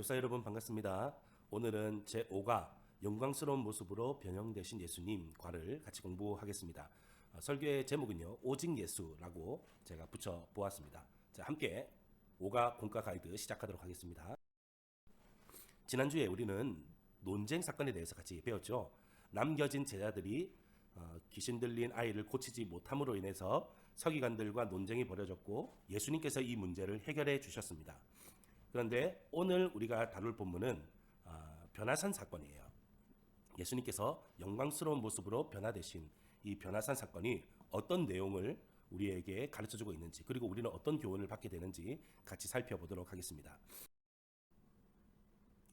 교사 여러분 반갑습니다. 오늘은 제 5가 영광스러운 모습으로 변형되신 예수님 과를 같이 공부하겠습니다. 어, 설교의 제목은요 오직 예수라고 제가 붙여 보았습니다. 자 함께 5가 공과 가이드 시작하도록 하겠습니다. 지난주에 우리는 논쟁 사건에 대해서 같이 배웠죠. 남겨진 제자들이 어, 귀신 들린 아이를 고치지 못함으로 인해서 서기관들과 논쟁이 벌어졌고 예수님께서 이 문제를 해결해 주셨습니다. 그런데 오늘 우리가 다룰 본문은 아, 변화산 사건이에요. 예수님께서 영광스러운 모습으로 변화되신 이 변화산 사건이 어떤 내용을 우리에게 가르쳐 주고 있는지 그리고 우리는 어떤 교훈을 받게 되는지 같이 살펴보도록 하겠습니다.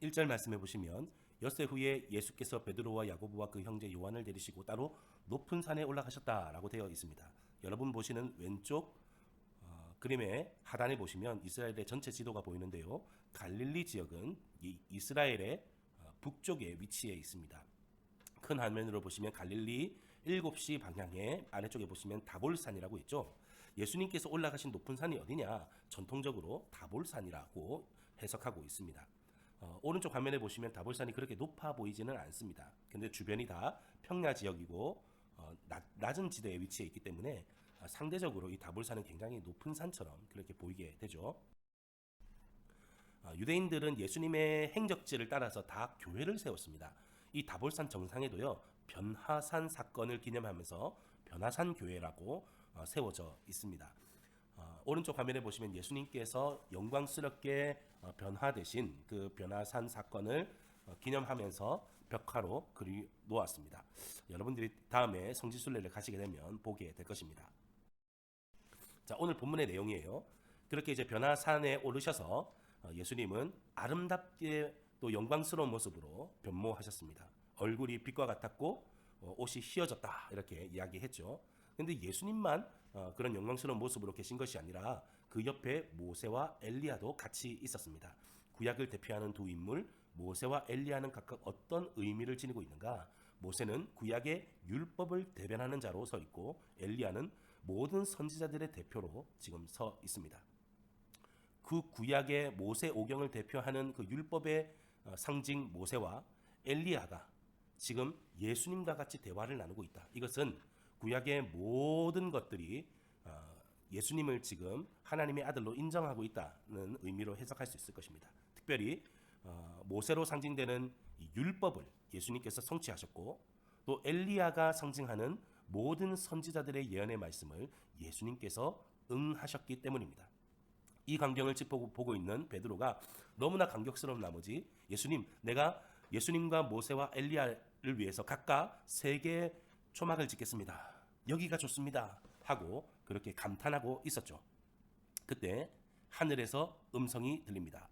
1절 말씀해 보시면 엿새 후에 예수께서 베드로와 야고보와 그 형제 요한을 데리시고 따로 높은 산에 올라가셨다라고 되어 있습니다. 여러분 보시는 왼쪽 어, 그림의 하단에 보시면 이스라엘의 전체 지도가 보이는데요. 갈릴리 지역은 이 이스라엘의 어, 북쪽에 위치해 있습니다. 큰 화면으로 보시면 갈릴리 7시 방향에 아래쪽에 보시면 다볼산이라고 있죠. 예수님께서 올라가신 높은 산이 어디냐? 전통적으로 다볼산이라고 해석하고 있습니다. 어, 오른쪽 화면에 보시면 다볼산이 그렇게 높아 보이지는 않습니다. 근데 주변이 다 평야 지역이고 어, 낮, 낮은 지대에 위치해 있기 때문에 어, 상대적으로 이 다볼산은 굉장히 높은 산처럼 그렇게 보이게 되죠. 어, 유대인들은 예수님의 행적지를 따라서 다 교회를 세웠습니다. 이 다볼산 정상에도요 변화산 사건을 기념하면서 변화산 교회라고 어, 세워져 있습니다. 어, 오른쪽 화면에 보시면 예수님께서 영광스럽게 어, 변화되신 그 변화산 사건을 어, 기념하면서 벽화로 그리 놓았습니다. 여러분들이 다음에 성지순례를 가시게 되면 보게 될 것입니다. 자, 오늘 본문의 내용이에요. 그렇게 이제 변화산에 오르셔서 어, 예수님은 아름답게 또 영광스러운 모습으로 변모하셨습니다. 얼굴이 빛과 같았고 어, 옷이 휘어졌다 이렇게 이야기했죠. 근데 예수님만 어, 그런 영광스러운 모습으로 계신 것이 아니라 그 옆에 모세와 엘리야도 같이 있었습니다. 구약을 대표하는 두 인물 모세와 엘리야는 각각 어떤 의미를 지니고 있는가? 모세는 구약의 율법을 대변하는 자로 서 있고 엘리야는 모든 선지자들의 대표로 지금 서 있습니다. 그 구약의 모세 오경을 대표하는 그 율법의 어, 상징 모세와 엘리야가 지금 예수님과 같이 대화를 나누고 있다. 이것은 구약의 모든 것들이 어, 예수님을 지금 하나님의 아들로 인정하고 있다는 의미로 해석할 수 있을 것입니다. 특별히 어, 모세로 상징되는 이 율법을 예수님께서 성취하셨고 또 엘리야가 상징하는 모든 선지자들의 예언의 말씀을 예수님께서 응하셨기 때문입니다. 이 광경을 짚어보고 있는 베드로가 너무나 감격스러운 나머지 예수님, 내가 예수님과 모세와 엘리야를 위해서 각각 세 개의 초막을 짓겠습니다. 여기가 좋습니다. 하고 그렇게 감탄하고 있었죠. 그때 하늘에서 음성이 들립니다.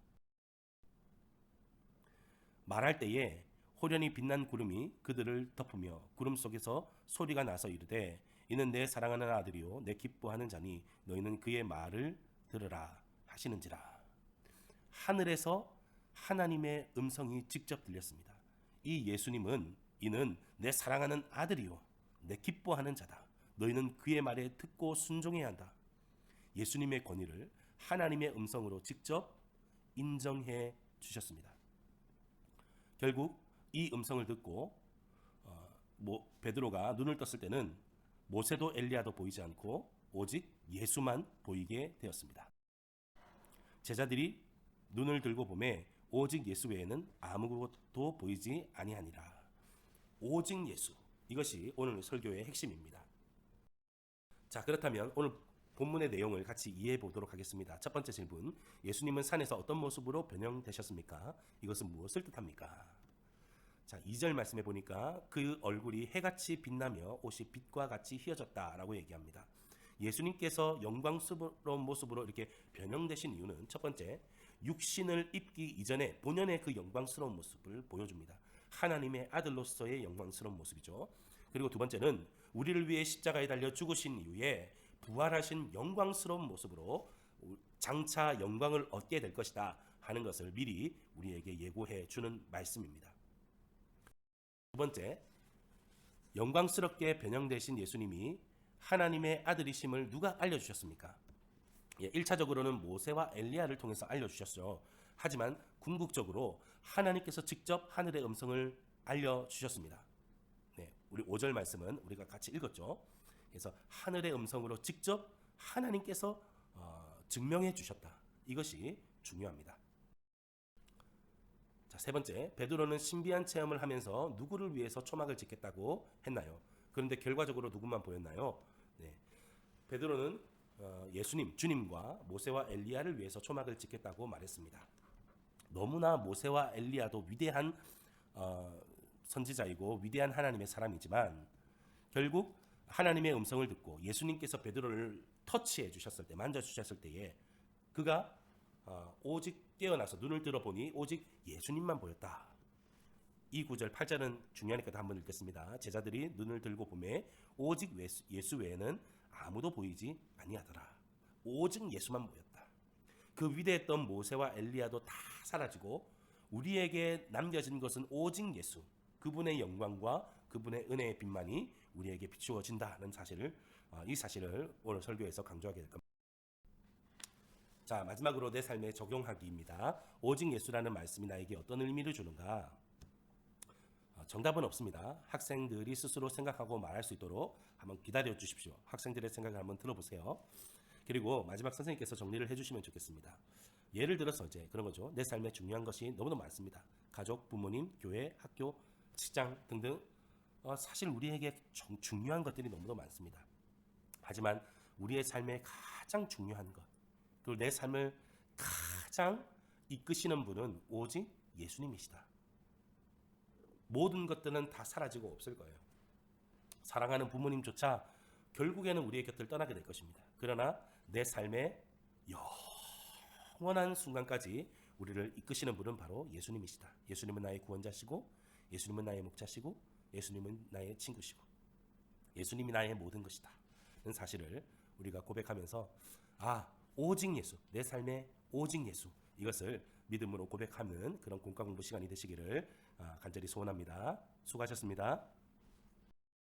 말할 때에 호련히 빛난 구름이 그들을 덮으며 구름 속에서 소리가 나서 이르되 이는 내 사랑하는 아들이요 내 기뻐하는 자니 너희는 그의 말을 들으라 하시는지라 하늘에서 하나님의 음성이 직접 들렸습니다. 이 예수님은 이는 내 사랑하는 아들이요 내 기뻐하는 자다. 너희는 그의 말에 듣고 순종해야 한다. 예수님의 권위를 하나님의 음성으로 직접 인정해 주셨습니다. 결국 이 음성을 듣고 어, 모, 베드로가 눈을 떴을 때는 모세도 엘리야도 보이지 않고 오직 예수만 보이게 되었습니다. 제자들이 눈을 들고 보매 오직 예수 외에는 아무것도 보이지 아니하니라. 오직 예수. 이것이 오늘 설교의 핵심입니다. 자, 그렇다면 오늘 본문의 내용을 같이 이해해 보도록 하겠습니다. 첫 번째 질문. 예수님은 산에서 어떤 모습으로 변형되셨습니까? 이것은 무엇을 뜻합니까? 자, 2절 말씀해 보니까 그 얼굴이 해같이 빛나며 옷이 빛과 같이 휘어졌다라고 얘기합니다. 예수님께서 영광스러운 모습으로 이렇게 변형되신 이유는 첫 번째, 육신을 입기 이전에 본연의 그 영광스러운 모습을 보여줍니다. 하나님의 아들로서의 영광스러운 모습이죠. 그리고 두 번째는 우리를 위해 십자가에 달려 죽으신 이후에 부활하신 영광스러운 모습으로 장차 영광을 얻게 될 것이다 하는 것을 미리 우리에게 예고해 주는 말씀입니다. 두 번째, 영광스럽게 변형되신 예수님이 하나님의 아들이심을 누가 알려주셨습니까? 예, 1차적으로는 모세와 엘리야를 통해서 알려주셨죠. 하지만 궁극적으로 하나님께서 직접 하늘의 음성을 알려 주셨습니다. 네, 우리 5절 말씀은 우리가 같이 읽었죠. 그래서 하늘의 음성으로 직접 하나님께서 어, 증명해 주셨다. 이것이 중요합니다. 자, 세 번째, 베드로는 신비한 체험을 하면서 누구를 위해서 초막을 짓겠다고 했나요? 그런데 결과적으로 누구만 보였나요? 네. 베드로는 어, 예수님, 주님과 모세와 엘리야를 위해서 초막을 짓겠다고 말했습니다. 너무나 모세와 엘리야도 위대한 어, 선지자이고 위대한 하나님의 사람이지만 결국 하나님의 음성을 듣고 예수님께서 베드로를 터치해 주셨을 때, 만져 주셨을 때에 그가 어, 오직 깨어나서 눈을 들어보니 오직 예수님만 보였다. 이 구절 8절은 중요하니까 한번 읽겠습니다. 제자들이 눈을 들고 보매 오직 예수, 외에는 아무도 보이지 아니하더라. 오직 예수만 보였다. 그 위대했던 모세와 엘리야도 다 사라지고 우리에게 남겨진 것은 오직 예수. 그분의 영광과 그분의 은혜의 빛만이 우리에게 비추어진다는 사실을 어, 이 사실을 오늘 설교에서 강조하게 될 겁니다. 자 마지막으로 내 삶에 적용하기입니다. 오직 예수라는 말씀이 나에게 어떤 의미를 주는가? 어, 정답은 없습니다. 학생들이 스스로 생각하고 말할 수 있도록 한번 기다려 주십시오. 학생들의 생각을 한번 들어보세요. 그리고 마지막 선생님께서 정리를 해주시면 좋겠습니다. 예를 들어서 이제 그런 거죠. 내 삶에 중요한 것이 너무너무 많습니다. 가족, 부모님, 교회, 학교, 직장 등등 어, 사실 우리에게 정- 중요한 것들이 너무너무 많습니다. 하지만 우리의 삶에 가장 중요한 것 그리고 내 삶을 가장 이끄시는 분은 오직 예수님이시다. 모든 것들은 다 사라지고 없을 거예요. 사랑하는 부모님조차 결국에는 우리의 곁을 떠나게 될 것입니다. 그러나 내 삶의 영원한 순간까지 우리를 이끄시는 분은 바로 예수님이시다. 예수님은 나의 구원자시고, 예수님은 나의 목자시고, 예수님은 나의 친구시고, 예수님이 나의 모든 것이다. 는 사실을 우리가 고백하면서 아 오직 예수 내 삶의 오직 예수 이것을 믿음으로 고백하는 그런 공과 공부 시간이 되시기를 아, 간절히 소원합니다. 수고하셨습니다.